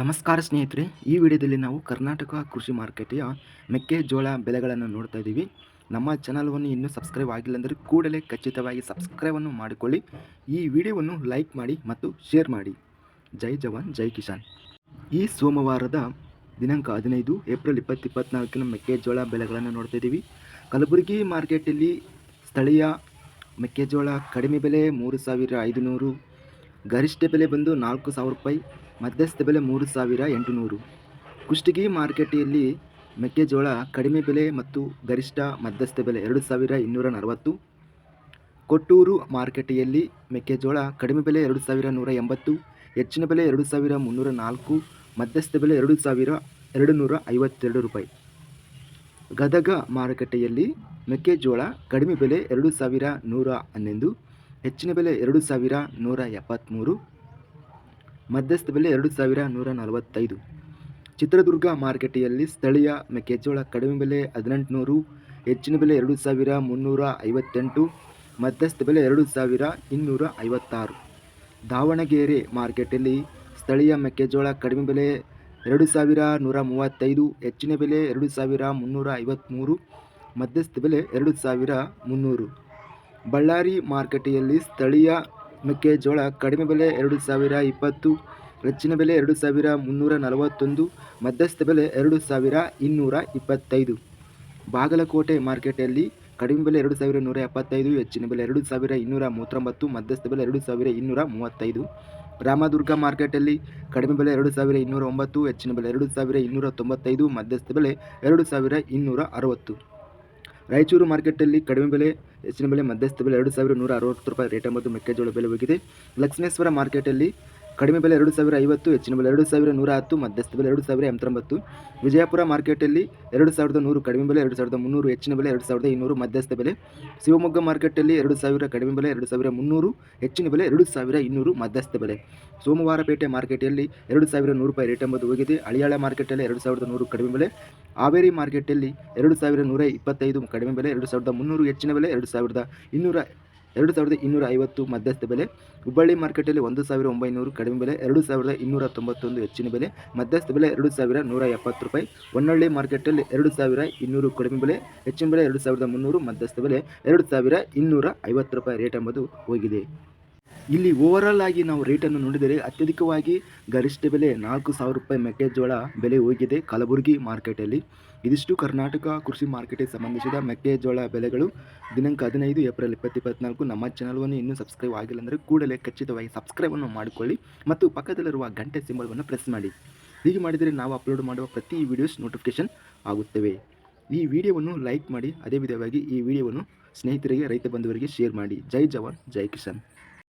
ನಮಸ್ಕಾರ ಸ್ನೇಹಿತರೆ, ಈ ವಿಡಿಯೋದಲ್ಲಿ ನಾವು ಕರ್ನಾಟಕ ಕೃಷಿ ಮಾರುಕಟ್ಟೆಯ ಮೆಕ್ಕೆಜೋಳ ಬೆಲೆಗಳನ್ನು ನೋಡ್ತಾ ಇದ್ದೀವಿ. ನಮ್ಮ ಚಾನಲ್ವನ್ನು ಇನ್ನೂ ಸಬ್ಸ್ಕ್ರೈಬ್ ಆಗಿಲ್ಲ ಅಂದರೆ ಕೂಡಲೇ ಖಚಿತವಾಗಿ ಸಬ್ಸ್ಕ್ರೈಬನ್ನು ಮಾಡಿಕೊಳ್ಳಿ. ಈ ವಿಡಿಯೋವನ್ನು ಲೈಕ್ ಮಾಡಿ ಮತ್ತು ಶೇರ್ ಮಾಡಿ. ಜೈ ಜವಾನ್, ಜೈ ಕಿಸಾನ್. ಈ ಸೋಮವಾರದ ದಿನಾಂಕ ಹದಿನೈದು ಏಪ್ರಿಲ್ ಇಪ್ಪತ್ತು ಇಪ್ಪತ್ನಾಲ್ಕಿನ ಮೆಕ್ಕೆಜೋಳ ಬೆಲೆಗಳನ್ನು ನೋಡ್ತಾ ಇದ್ದೀವಿ. ಕಲಬುರಗಿ ಮಾರ್ಕೆಟಲ್ಲಿ ಸ್ಥಳೀಯ ಮೆಕ್ಕೆಜೋಳ ಕಡಿಮೆ ಬೆಲೆ ಮೂರು ಸಾವಿರ ಐದುನೂರು ಗರಿಷ್ಠ ಬೆಲೆ ಬಂದು ನಾಲ್ಕು ಸಾವಿರ ರೂಪಾಯಿ, ಮಧ್ಯಸ್ಥ ಬೆಲೆ ಮೂರು ಸಾವಿರ ಎಂಟುನೂರು. ಕುಷ್ಟಗಿ ಮಾರುಕಟ್ಟೆಯಲ್ಲಿ ಮೆಕ್ಕೆಜೋಳ ಕಡಿಮೆ ಬೆಲೆ ಮತ್ತು ಗರಿಷ್ಠ ಮಧ್ಯಸ್ಥ ಬೆಲೆ ಎರಡು ಸಾವಿರ ಇನ್ನೂರ ನಲವತ್ತು. ಕೊಟ್ಟೂರು ಮಾರುಕಟ್ಟೆಯಲ್ಲಿ ಮೆಕ್ಕೆಜೋಳ ಕಡಿಮೆ ಬೆಲೆ ಎರಡು ಸಾವಿರ ನೂರ ಎಂಬತ್ತು, ಹೆಚ್ಚಿನ ಬೆಲೆ ಎರಡು ಸಾವಿರ ಮುನ್ನೂರ ನಾಲ್ಕು, ಮಧ್ಯಸ್ಥ ಬೆಲೆ ಎರಡು ಸಾವಿರ ಎರಡು ನೂರ ಐವತ್ತೆರಡು ರೂಪಾಯಿ. ಗದಗ ಮಾರುಕಟ್ಟೆಯಲ್ಲಿ ಮೆಕ್ಕೆಜೋಳ ಕಡಿಮೆ ಬೆಲೆ ಎರಡು ಸಾವಿರ ನೂರ ಹನ್ನೊಂದು ಹೆಚ್ಚಿನ ಬೆಲೆ ಎರಡು ಸಾವಿರ ನೂರ ಎಪ್ಪತ್ತ್ಮೂರು ಮಧ್ಯಸ್ಥ ಬೆಲೆ ಎರಡು ಸಾವಿರ ನೂರ ನಲವತ್ತೈದು. ಚಿತ್ರದುರ್ಗ ಮಾರುಕಟ್ಟೆಯಲ್ಲಿ ಸ್ಥಳೀಯ ಮೆಕ್ಕೆಜೋಳ ಕಡಿಮೆ ಬೆಲೆ ಹದಿನೆಂಟುನೂರು, ಹೆಚ್ಚಿನ ಬೆಲೆ ಎರಡು ಸಾವಿರ ಮುನ್ನೂರ ಐವತ್ತೆಂಟು, ಮಧ್ಯಸ್ಥ ಬೆಲೆ ಎರಡು ಸಾವಿರ ಇನ್ನೂರ ಐವತ್ತಾರು. ದಾವಣಗೆರೆ ಮಾರ್ಕೆಟಲ್ಲಿ ಸ್ಥಳೀಯ ಮೆಕ್ಕೆಜೋಳ ಕಡಿಮೆ ಬೆಲೆ ಎರಡು ಸಾವಿರ ನೂರ ಮೂವತ್ತೈದು, ಹೆಚ್ಚಿನ ಬೆಲೆ ಎರಡು ಸಾವಿರ ಮುನ್ನೂರ ಐವತ್ತ್ಮೂರು ಮಧ್ಯಸ್ಥ ಬೆಲೆ ಎರಡು ಸಾವಿರ ಮುನ್ನೂರು. ಬಳ್ಳಾರಿ ಮಾರುಕಟ್ಟೆಯಲ್ಲಿ ಸ್ಥಳೀಯ ಮೆಕ್ಕೆಜೋಳ ಕಡಿಮೆ ಬೆಲೆ ಎರಡು ಸಾವಿರ ಇಪ್ಪತ್ತು, ಹೆಚ್ಚಿನ ಬೆಲೆ ಎರಡು ಸಾವಿರ ಮುನ್ನೂರ ನಲವತ್ತೊಂದು, ಮಧ್ಯಸ್ಥ ಬೆಲೆ ಎರಡು ಸಾವಿರ ಇನ್ನೂರ ಇಪ್ಪತ್ತೈದು. ಬಾಗಲಕೋಟೆ ಮಾರ್ಕೆಟಲ್ಲಿ ಕಡಿಮೆ ಬೆಲೆ ಎರಡು ಸಾವಿರ ನೂರ ಎಪ್ಪತ್ತೈದು, ಹೆಚ್ಚಿನ ಬೆಲೆ ಎರಡು ಸಾವಿರ ಇನ್ನೂರ ಮೂವತ್ತೊಂಬತ್ತು, ಮಧ್ಯಸ್ಥ ಬೆಲೆ ಎರಡು ಸಾವಿರ ಇನ್ನೂರ ಮೂವತ್ತೈದು. ರಾಮದುರ್ಗ ಮಾರ್ಕೆಟಲ್ಲಿ ಕಡಿಮೆ ಬೆಲೆ ಎರಡು ಸಾವಿರ ಇನ್ನೂರ ಒಂಬತ್ತು, ಹೆಚ್ಚಿನ ಬೆಲೆ ಎರಡು ಸಾವಿರ ಇನ್ನೂರ ತೊಂಬತ್ತೈದು, ಮಧ್ಯಸ್ಥ ಬೆಲೆ ಎರಡು ಸಾವಿರ ಇನ್ನೂರ ಅರವತ್ತು. ರಾಯಚೂರು ಮಾರ್ಕೆಟಲ್ಲಿ ಕಡಿಮೆ ಬೆಲೆ ಹೆಚ್ಚಿನ ಬೆಲೆ ಮಧ್ಯಸ್ಥ ಬೆಲೆ ಎರಡು ಸಾವಿರ ನೂರ ಅರವತ್ತು ರೂಪಾಯಿ ರೇಟ್ ಎಂಬುದು ಮೆಕ್ಕೆಜೋಳ ಬೆಲೆ ಹೋಗಿದೆ ಲಕ್ಷ್ಮೇಶ್ವರ ಮಾರ್ಕೆಟಲ್ಲಿ ಕಡಿಮೆ ಬೆಲೆ ಎರಡು ಸಾವಿರ ಐವತ್ತು ಹೆಚ್ಚಿನ ಬೆಲೆ ಎರಡು ಸಾವಿರ ನೂರ ಹತ್ತು ಮಧ್ಯಸ್ಥ ಬೆಲೆ ಎರಡು ಸಾವಿರ ಎಂಬತ್ತೊಂಬತ್ತು ವಿಜಯಪುರ ಮಾರ್ಕೆಟಲ್ಲಿ ಎರಡು ಸಾವಿರದ ನೂರು ಕಡಿಮೆ ಬೆಲೆ ಎರಡು ಸಾವಿರದ ಮುನ್ನೂರು ಹೆಚ್ಚಿನ ಬೆಲೆ ಎರಡು ಸಾವಿರದ ಇನ್ನೂರು ಮಧ್ಯಸ್ಥ ಬೆಲೆ ಶಿವಮೊಗ್ಗ ಮಾರ್ಕೆಟಲ್ಲಿ ಎರಡು ಸಾವಿರ ಕಡಿಮೆ ಬೆಲೆ ಎರಡು ಸಾವಿರ ಮುನ್ನೂರು ಹೆಚ್ಚಿನ ಬೆಲೆ ಎರಡು ಸಾವಿರ ಇನ್ನೂರು ಮಧ್ಯಸ್ಥ ಬೆಲೆ ಸೋಮವಾರಪೇಟೆ ಮಾರ್ಕೆಟಲ್ಲಿ ಎರಡು ಸಾವಿರ ನೂರು ರೂಪಾಯಿ ರೇಟ್ ಎಂಬುದು ಹೋಗಿದೆ ಹಳಿಯಾಳ ಮಾರ್ಕೆಟಲ್ಲಿ ಎರಡು ಸಾವಿರದ ನೂರು ಕಡಿಮೆ ಬೆಲೆ ಹಾವೇರಿ ಮಾರ್ಕೆಟಲ್ಲಿ ಎರಡು ಸಾವಿರ ನೂರ ಇಪ್ಪತ್ತೈದು ಕಡಿಮೆ ಬೆಲೆ, ಎರಡು ಸಾವಿರದ ಮುನ್ನೂರು ಹೆಚ್ಚಿನ ಬೆಲೆ, ಎರಡು ಸಾವಿರದ ಇನ್ನೂರ, ಎರಡು ಸಾವಿರದ ಇನ್ನೂರ ಐವತ್ತು ಮಧ್ಯಸ್ಥ ಬೆಲೆ. ಹುಬ್ಬಳ್ಳಿ ಮಾರ್ಕೆಟಲ್ಲಿ ಒಂದು ಸಾವಿರ ಒಂಬೈನೂರು ಕಡಿಮೆ ಬೆಲೆ, ಎರಡು ಸಾವಿರದ ಇನ್ನೂರ ತೊಂಬತ್ತೊಂದು ಹೆಚ್ಚಿನ ಬೆಲೆ. ಮಧ್ಯಸ್ಥ ಬೆಲೆ ಎರಡು ಸಾವಿರ ನೂರ ಎಪ್ಪತ್ತು ರೂಪಾಯಿ. ಹೊನ್ನಳ್ಳಿ ಮಾರ್ಕೆಟಲ್ಲಿ ಎರಡು ಸಾವಿರ ಇನ್ನೂರು ಕಡಿಮೆ ಬೆಲೆ, ಹೆಚ್ಚಿನ ಬೆಲೆ ಎರಡು ಸಾವಿರದ ಮುನ್ನೂರು ಮಧ್ಯಸ್ಥ ಬೆಲೆ, ಎರಡು ಸಾವಿರ ಇನ್ನೂರ ಐವತ್ತು ರೂಪಾಯಿ ರೇಟ್ ಎಂಬುದು ಹೋಗಿದೆ. ಇಲ್ಲಿ ಓವರಾಲ್ ಆಗಿ ನಾವು ರೇಟನ್ನು ನೋಡಿದರೆ ಅತ್ಯಧಿಕವಾಗಿ ಗರಿಷ್ಠ ಬೆಲೆ ನಾಲ್ಕು ಸಾವಿರ ರೂಪಾಯಿ ಮೆಕ್ಕೆಜೋಳ ಬೆಲೆ ಹೋಗಿದೆ ಕಲಬುರಗಿ ಮಾರ್ಕೆಟಲ್ಲಿ ಇದಿಷ್ಟು ಕರ್ನಾಟಕ ಕೃಷಿ ಮಾರ್ಕೆಟಿಗೆ ಸಂಬಂಧಿಸಿದ ಮೆಕ್ಕೆಜೋಳ ಬೆಲೆಗಳು. ದಿನಾಂಕ ಹದಿನೈದು ಏಪ್ರಿಲ್ ಇಪ್ಪತ್ತು ಇಪ್ಪತ್ನಾಲ್ಕು ನಮ್ಮ ಚಾನಲ್ವನ್ನು ಇನ್ನೂ ಸಬ್ಸ್ಕ್ರೈಬ್ ಆಗಿಲ್ಲ ಅಂದರೆ ಕೂಡಲೇ ಖಚಿತವಾಗಿ ಸಬ್ಸ್ಕ್ರೈಬನ್ನು ಮಾಡಿಕೊಳ್ಳಿ ಮತ್ತು ಪಕ್ಕದಲ್ಲಿರುವ ಗಂಟೆ ಸಿಂಬಲ್ವನ್ನು ಪ್ರೆಸ್ ಮಾಡಿ. ಹೀಗೆ ಮಾಡಿದರೆ ನಾವು ಅಪ್ಲೋಡ್ ಮಾಡುವ ಪ್ರತಿ ವಿಡಿಯೋಸ್ ನೋಟಿಫಿಕೇಷನ್ ಆಗುತ್ತವೆ. ಈ ವಿಡಿಯೋವನ್ನು ಲೈಕ್ ಮಾಡಿ, ಅದೇ ವಿಧವಾಗಿ ಈ ವಿಡಿಯೋವನ್ನು ಸ್ನೇಹಿತರಿಗೆ, ರೈತ ಬಂಧುವರಿಗೆ ಶೇರ್ ಮಾಡಿ. ಜೈ ಜವಾನ್, ಜೈ ಕಿಶನ್